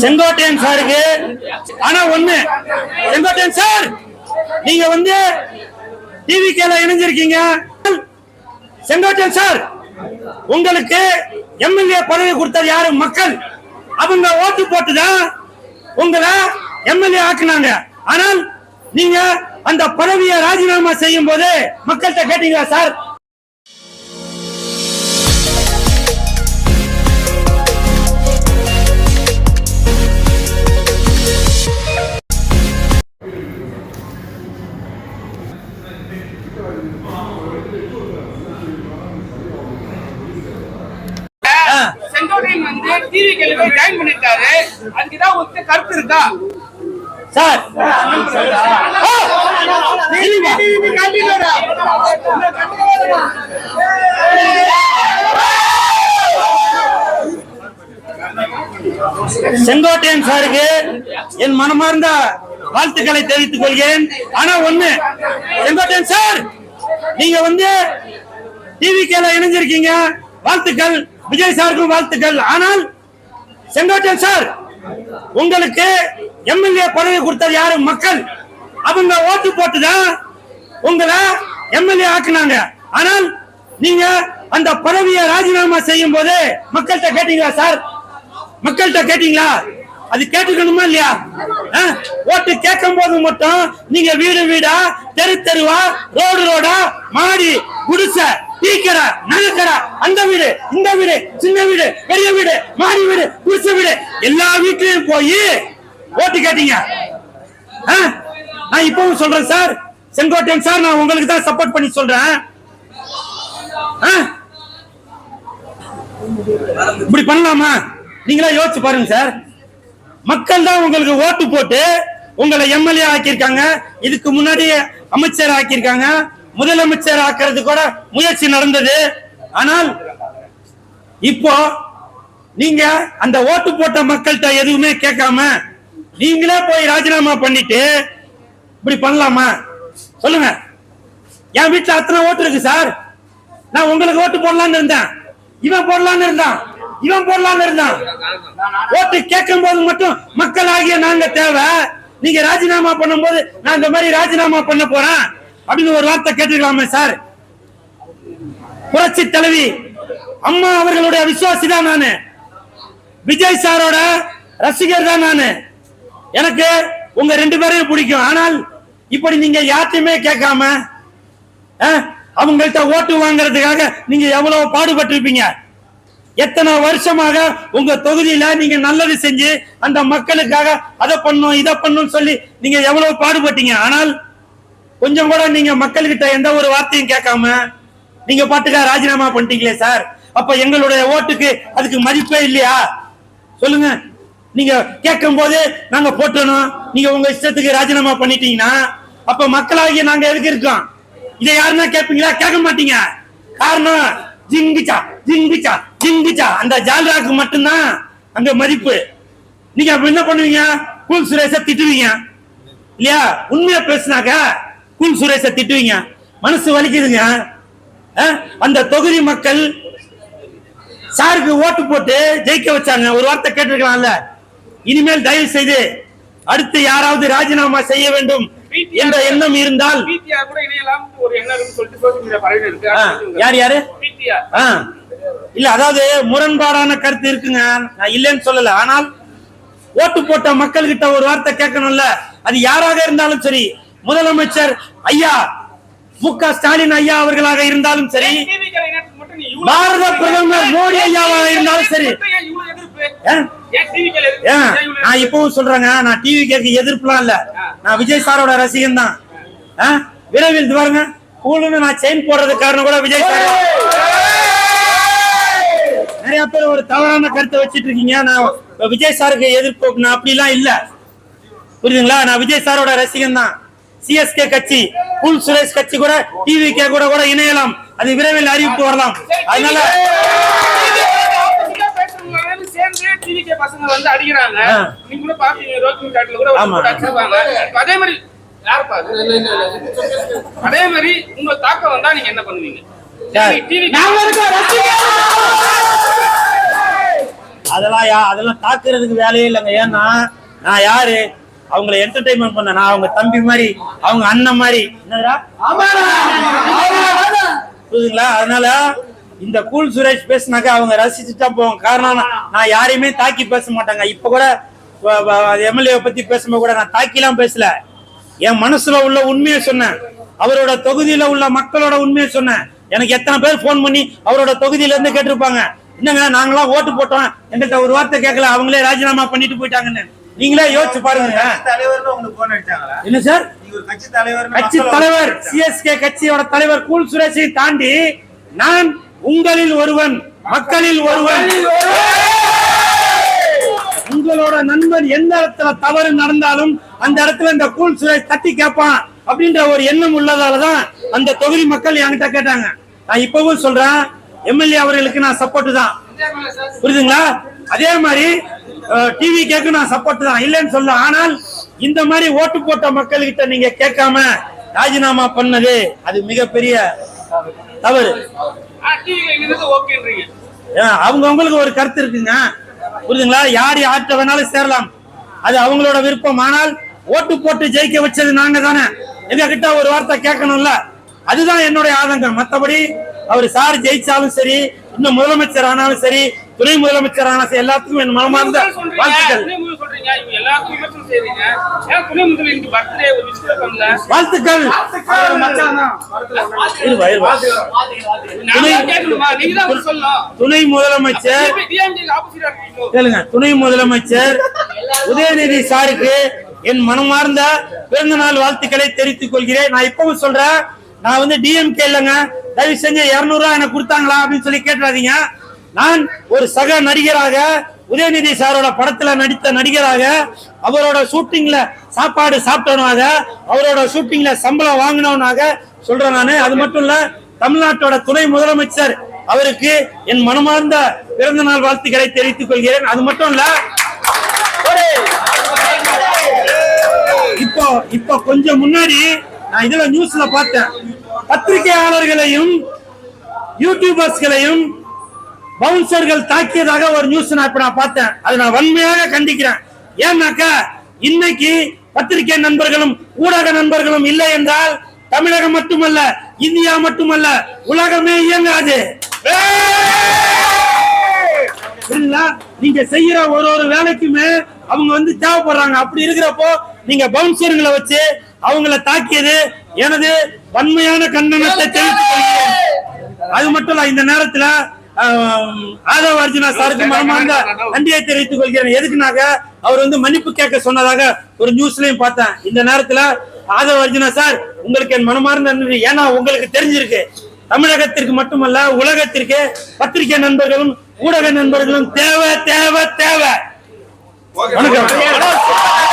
செங்கோட்டையன் சாருக்கு. ஆனா ஒண்ணு. செங்கோட்டையன் சார் நீங்க வந்து டிவி கேல இணைஞ்சிருக்கீங்க. செங்கோட்டையன் சார் உங்களுக்கு எம்எல்ஏ பதவி கொடுத்தது யாரு? மக்கள். அவங்க ஓட்டு போட்டுதான் உங்களை எம்எல்ஏ ஆக்குனாங்க. ஆனால் நீங்க அந்த பதவியை ராஜினாமா செய்யும் போது மக்கள்கிட்ட கேட்டீங்களா சார்? வந்து டிவி கேள்வி ஜாயின் பண்ணிருக்காரு. அதுக்கு ஏதாவது ஒரு கருத்து இருக்கா? சார்? செங்கோட்டையன் சாருக்கு என் மனமார்ந்த வாழ்த்துக்களை தெரிவித்துக் கொள்கிறேன். ஆனா ஒண்ணு செங்கோட்டையன் சார் நீங்க வந்து டிவி கேல இணைஞ்சிருக்கீங்க. வாழ்த்துக்கள் விஜய் சாருக்கும் வாழ்த்துக்கள். ஆனால் செங்கோட்டன் சார் உங்களுக்கு எம்எல்ஏ பதவி கொடுத்தது யாரு? மக்கள். அவங்க ஓட்டு போட்டுதான் உங்களை எம்எல்ஏ ஆக்குனாங்க. ஆனால் நீங்க அந்த பதவியை ராஜினாமா செய்யும் போது மக்கள்கிட்ட கேட்டீங்களா சார்? மக்கள்கிட்ட கேட்டீங்களா? அது கேட்டுக்கணுமா இல்லையா? ஆ? ஓட்டு கேட்கும் போது மட்டும் நீங்க வீடு வீடா தெரு தெருவா ரோடு ரோடா மாடி குடிசை டீக்கடை கடை அந்த வீடு இந்த வீடு சின்ன வீடு பெரிய வீடு மாடி வீடு குடிசை வீடு எல்லா வீட்லயும் போய் ஓட்டு கேட்டீங்க. ஆ? நான் இப்பவும் சொல்றேன் சார். செங்கோட்டையன் சார் நான் உங்களுக்கு தான் சப்போர்ட் பண்ணி சொல்றேன். ஆ? இப்படி பண்ணலாமா? நீங்களா யோசிச்சு பாருங்க சார். மக்கள் தான் உங்களுக்கு ஓட்டு போட்டு உங்களை எம்எல்ஏ ஆக்கியிருக்காங்க. இதுக்கு முன்னாடி அமைச்சர் ஆக்கியிருக்காங்க. முதலமைச்சர் ஆக்கிறது கூட முயற்சி நடந்தது. ஆனால் இப்போ நீங்க அந்த ஓட்டு போட்ட மக்கள்கிட்ட எதுவுமே கேட்காம நீங்களே போய் ராஜினாமா பண்ணிட்டு இப்படி பண்ணலாமா? சொல்லுங்க. என் வீட்டுல அத்தனை ஓட்டு இருக்கு சார். நான் உங்களுக்கு ஓட்டு போடலாம்னு இருந்தேன். இவன் போடலாம்னு இருந்தான். இவன் போடலாம்னு இருந்தான். ஓட்டு கேட்கும் போது மட்டும் மக்கள் ஆகிய நாங்க தேவை. நீங்க ராஜினாமா பண்ணும்போது நான் இந்த மாதிரி ராஜினாமா பண்ண போறேன். அப்படின்னு ஒரு வார்த்தை கேட்டிருக்கலாமே சார். புரட்சி தலைவி அம்மா அவர்களுடைய விசுவாசி தான் நானு. விஜய் சாரோட ரசிகர் தான் நானு. எனக்கு உங்க ரெண்டு பேரையும் பிடிக்கும். ஆனால் இப்படி நீங்க யார்ட்டையுமே கேட்காம அவங்கள்ட்ட ஓட்டு வாங்குறதுக்காக நீங்க எவ்வளவு பாடுபட்டிருப்பீங்க? எத்தனை வருஷமாக உங்க தொகுதியில நீங்க நல்லது செஞ்சு அந்த மக்களுக்காக அதை பண்ணும் இதை பண்ணும் சொல்லி நீங்க எவ்வளவு பாடுபட்டீங்க? ஆனால் கொஞ்சம் கூட நீங்க மக்கள்கிட்ட எந்த ஒரு வார்த்தையும் கேட்காம நீங்க பாட்டுக்கா ராஜினாமா பண்ணிட்டீங்களே சார். அப்ப எங்களுடைய ஓட்டுக்கு அதுக்கு மதிப்பே இல்லையா? சொல்லுங்க. நீங்க கேட்கும் போது நாங்க போட்டணும். நீங்க உங்க இஷ்டத்துக்கு ராஜினாமா பண்ணிட்டீங்கன்னா அப்ப மக்களாகிய நாங்க எதுக்கு இருக்கோம்? இதை யாருன்னா கேட்பீங்களா? கேட்க மாட்டீங்க. காரணம் ஜிங்கிச்சா ஜிங்கிச்சா ஜிங்கிச்சா. அந்த ஜால்ராக்கு மட்டும்தான் அங்க மதிப்பு. நீங்க அப்ப என்ன பண்ணுவீங்க? கூல் சுரேஷ திட்டுவீங்க. இல்லையா? உண்மையா பேசினாக்க கூல் சுரேஷ திட்டுவீங்க? மனசு வலிக்குதுங்க. அந்த தொகுதி மக்கள் சாருக்கு ஓட்டு போட்டு ஜெயிக்க வச்சாங்க. ஒரு வார்த்தை கேட்டிருக்கலாம்ல? இனிமேல் தயவு செய்து அடுத்து யாராவது ராஜினாமா செய்ய வேண்டும் என்ற எண்ணம் இருந்தால் யார் யாரு? இல்ல அதாவது முரண்பாடான கருத்து இருக்குங்க. நான் இல்லைன்னு சொல்லல. ஆனால் ஓட்டு போட்ட மக்கள் கிட்ட ஒரு வார்த்தை கேட்கணும்ல. அது யாராக இருந்தாலும் சரி முதலமைச்சர் ஐயா மு க ஸ்டாலின் ஐயா அவர்களாக இருந்தாலும் சரி பாரத பிரதமர் மோடி ஐயாவாக இருந்தாலும் சரி. நான் இப்பவும் சொல்றேங்க நான் டிவி கேட்க எதிர்ப்புலாம் இல்ல. நான் விஜய் சாரோட ரசிகன் தான். விரைவில் பாருங்க கூலுன்னு நான் செயின் போடுறதுக்கு காரணம் கூட விஜய் சார். நிறைய பேர் ஒரு தவறான கருத்தை வச்சிட்டு இருக்கீங்க. நான் விஜய் சாருக்கு எதிர்ப்பு அப்படிலாம் இல்ல. புரியுதுங்களா? நான் விஜய் சாரோட ரசிகன் தான். சிஎஸ்கே கட்சி புல் சுரேஷ் கட்சி கூட டிவி கே கூட கூட இணையலாம் அது விரைவில் அறிவிப்பு வரலாம் அதனால பசங்க வந்து அடிக்கிறாங்க. நீங்க கூட பாப்பீங்க ரோக்கிங் காட்டுல கூட அதே மாதிரி யாருப்பா அது? அதே மாதிரி உங்க தாக்கம் வந்தா நீங்க என்ன பண்ணுவீங்க. அதெல்லாம் அதெல்லாம் தாக்குறதுக்கு வேலையே இல்லைங்க ஏன்னா நான் யாரு அவங்கள என்டர்டைன்மெண்ட் பண்ண நான் அவங்க தம்பி மாதிரி அவங்க அண்ணன் மாதிரி. என்னதுடா? புரியுதுங்களா? அதனால இந்த கூல் சுரேஷ் பேசினாக்க அவங்க ரசிச்சுட்டா போவோம் காரணம் நான் நான் யாரையுமே தாக்கி பேச மாட்டாங்க. இப்ப கூட எம்எல்ஏ பத்தி பேசும்போது கூட நான் தாக்கிலாம் பேசல. என் மனசுல உள்ள உண்மையை சொன்னேன். அவரோட தொகுதியில உள்ள மக்களோட உண்மையை சொன்னேன். எனக்கு எத்தனை பேர் ஃபோன் பண்ணி அவரோட தொகுதியில இருந்து கேட்டிருப்பாங்க. என்னங்க நாங்களாம் ஓட்டு போட்டோம். என்கிட்ட ஒரு வார்த்தை கேட்கல. அவங்களே ராஜினாமா பண்ணிட்டு போயிட்டாங்கன்னு. நீங்களே யோசிச்சு பாருங்க. என்ன சார்? கட்சி தலைவர் கட்சி தலைவர் சிஎஸ்கே கட்சியோட தலைவர் கூல் சுரேஷை தாண்டி நான் உங்களில் ஒருவன் மக்களில் ஒருவன். உங்களோட நண்பன் எந்த இடத்துல தவறு நடந்தாலும் அந்த இடத்துல இந்த கூல் சுரேஷ் தட்டி கேட்பான் அப்படின்ற ஒரு எண்ணம் உள்ளதாலதான் அந்த தொகுதி மக்கள் என்கிட்ட கேட்டாங்க. நான் இப்பவும் சொல்றேன் எம்எல்ஏ அவர்களுக்கு நான் சப்போர்ட் தான். புரியுதுங்களா? அதே மாதிரி டிவி கேக்கு நான் சப்போர்ட் தான். இல்லைன்னு சொல்ல. ஆனால் இந்த மாதிரி ஓட்டு போட்ட மக்கள்கிட்ட நீங்க கேட்காம ராஜினாமா பண்ணது அது மிகப்பெரிய தவறு. ஏன், அவங்கவங்களுக்கு ஒரு கருத்து இருக்குங்க. புரியுதுங்களா? யார் யார்கிட்ட வேணாலும் சேரலாம். அது அவங்களோட விருப்பம். ஆனால் ஓட்டு போட்டு ஜெயிக்க வச்சது நாங்க தானே. எங்க கிட்ட ஒரு வார்த்தை கேட்கணும்ல. அதுதான் என்னுடைய ஆதங்கம். மத்தபடி அவர் சார் ஜெயிச்சாலும் சரி இன்னும் முதலமைச்சர் ஆனாலும் சரி துணை முதலமைச்சர் ஆனாலும் சரி எல்லாத்துக்கும் என் மனமார்ந்த வாழ்த்துக்கள். வாழ்த்துக்கள். துணை முதலமைச்சர். கேளுங்க. துணை முதலமைச்சர் உதயநிதி சாருக்கு என் மனமார்ந்த பிறந்த நாள் வாழ்த்துக்களை தெரிவித்துக் கொள்கிறேன். நான் இப்பவும் சொல்றேன். நான் வந்து டிஎம்கே இல்லைங்க. தயவு செஞ்சு இருநூறு ரூபாய் எனக்கு கொடுத்தாங்களா அப்படின்னு சொல்லி கேட்டுறாதீங்க. நான் ஒரு சக நடிகராக உதயநிதி சாரோட படத்துல நடித்த நடிகராக அவரோட ஷூட்டிங்ல சாப்பாடு சாப்பிட்டவனாக அவரோட ஷூட்டிங்ல சம்பளம் வாங்கினவனாக சொல்றேன் நானு. அது மட்டும் இல்ல தமிழ்நாட்டோட துணை முதலமைச்சர் அவருக்கு என் மனமார்ந்த பிறந்த நாள் வாழ்த்துக்களை தெரிவித்துக் கொள்கிறேன். அது மட்டும் இல்ல ஒரு இப்போ இப்போ கொஞ்சம் முன்னாடி நான் இதுல நியூஸ்ல பார்த்தேன். பத்திரிகையாளர்களையும் யூடியூபர்ஸ்களையும் பவுன்சர்கள் தாக்கியதாக ஒரு நியூஸ் நான் இப்ப நான் பார்த்தேன். அதை நான் வன்மையாக கண்டிக்கிறேன். ஏன்னாக்கா இன்னைக்கு பத்திரிகை நண்பர்களும் ஊடக நண்பர்களும் இல்லை என்றால் தமிழகம் மட்டுமல்ல இந்தியா மட்டுமல்ல உலகமே இயங்காது. நீங்க செய்யற ஒரு ஒரு வேலைக்குமே அவங்க வந்து தேவைப்படுறாங்க. அப்படி இருக்கிறப்போ நீங்க பவுன்சர்களை வச்சு அவங்கள தாக்கியது எனது வன்மையான கண்டனத்தை தெரிவித்துக் கொள்கிறேன். அது மட்டும் இல்ல இந்த நேரத்துல ஆதவ அர்ஜுனா சாருக்கு மனமார்ந்த நன்றியை தெரிவித்துக் கொள்கிறேன். எதுக்குனாக்க அவர் வந்து மன்னிப்பு கேட்க சொன்னதாக ஒரு நியூஸ்லயும் பார்த்தேன். இந்த நேரத்துல ஆதவ அர்ஜுனா சார் உங்களுக்கு என் மனமார்ந்த நன்றி. ஏன்னா உங்களுக்கு தெரிஞ்சிருக்கு. தமிழகத்திற்கு மட்டுமல்ல உலகத்திற்கு பத்திரிகை நண்பர்களும் ஊடக நண்பர்களும் தேவை தேவை தேவை. வணக்கம்.